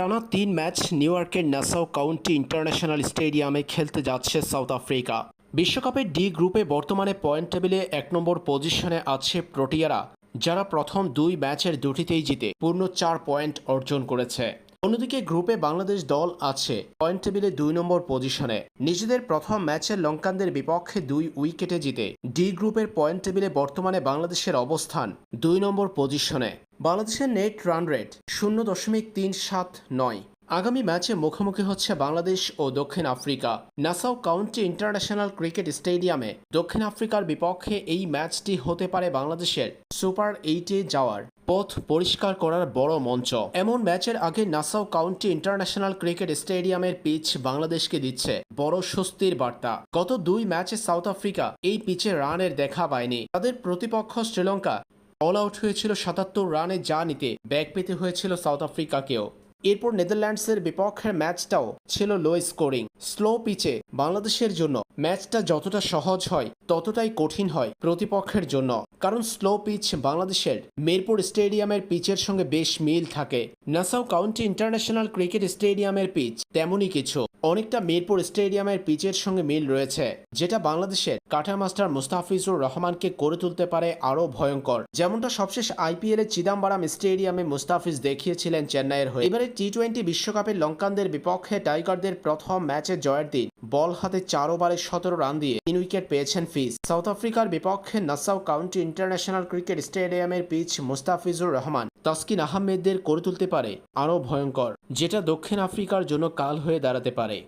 টানা তিন match new ইয়র্কের নাসাও কাউন্টি ইন্টারন্যাশনাল স্টেডিয়ামে খেলতে যাচ্ছে সাউথ আফ্রিকা। বিশ্বকাপের ডি গ্রুপে বর্তমানে পয়েন্ট টেবিলে এক নম্বর পজিশনে আছে প্রোটিয়ারা, যারা প্রথম দুই ম্যাচের দুটিতেই জিতে পূর্ণ চার পয়েন্ট অর্জন করেছে। অন্যদিকে গ্রুপে বাংলাদেশ দল আছে পয়েন্ট টেবিলে দুই নম্বর পজিশনে। নিজেদের প্রথম ম্যাচে লঙ্কানদের বিপক্ষে দুই উইকেটে জিতে ডি গ্রুপের পয়েন্ট টেবিলে বর্তমানে বাংলাদেশের অবস্থান দুই নম্বর পজিশনে। বাংলাদেশের নেট রান রেট শূন্য দশমিক তিন সাত নয়। আগামী ম্যাচে মুখোমুখি হচ্ছে বাংলাদেশ ও দক্ষিণ Africa. Nassau County International Cricket স্টেডিয়ামে দক্ষিণ আফ্রিকার বিপক্ষে এই ম্যাচটি হতে পারে বাংলাদেশের সুপার এইটে যাওয়ার পথ পরিষ্কার করার বড় মঞ্চ। এমন ম্যাচের আগে নাসাও কাউন্টি ইন্টারন্যাশনাল ক্রিকেট স্টেডিয়ামের পিচ বাংলাদেশকে দিচ্ছে বড় স্বস্তির বার্তা। গত দুই ম্যাচে সাউথ আফ্রিকা এই পিচে রানের দেখা পায়নি। তাদের প্রতিপক্ষ শ্রীলঙ্কা অল আউট হয়েছিল সাতাত্তর রানে যা নিতে ব্যাগ পেতে হয়েছিল সাউথ আফ্রিকাকেও। এরপর নেদারল্যান্ডসের বিপক্ষের ম্যাচটাও ছিল লো স্কোরিং স্লো পিচে বাংলাদেশের জন্য ম্যাচটা যতটা সহজ হয়, ততটাই কঠিন হয় প্রতিপক্ষের জন্য। কারণ স্লো পিচ বাংলাদেশের মিরপুর স্টেডিয়ামের পিচের সঙ্গে বেশ মিল থাকে। নাসাও কাউন্টি ইন্টারন্যাশনাল ক্রিকেট স্টেডিয়ামের পিচ তেমনই কিছু। অনেকটা মিরপুর স্টেডিয়ামের পিচের সঙ্গে মিল রয়েছে, যেটা বাংলাদেশের কাঠামাস্টার মুস্তাফিজুর রহমানকে করে তুলতে পারে আরও ভয়ঙ্কর। যেমনটা সবশেষ আইপিএল চিদাম্বারাম স্টেডিয়ামে মুস্তাফিজ দেখিয়েছিলেন চেন্নাইয়ের হয়ে। এবারে টি টোয়েন্টি বিশ্বকাপের লঙ্কানদের বিপক্ষে টাইগারদের প্রথম ম্যাচে জয়ের দিন। বল হাতে চার ওভারে সতেরো রান দিয়ে তিন উইকেট পেয়েছেন ফিজ। সাউথ আফ্রিকার বিপক্ষে নাসাউ কাউন্টি ইন্টারন্যাশনাল ক্রিকেট স্টেডিয়ামের পিচ মুস্তাফিজুর রহমান তাসকিন আহমেদদের করে তুলতে পারে আরও ভয়ঙ্কর, যেটা দক্ষিণ আফ্রিকার জন্য কাল হয়ে দাঁড়াতে পারে।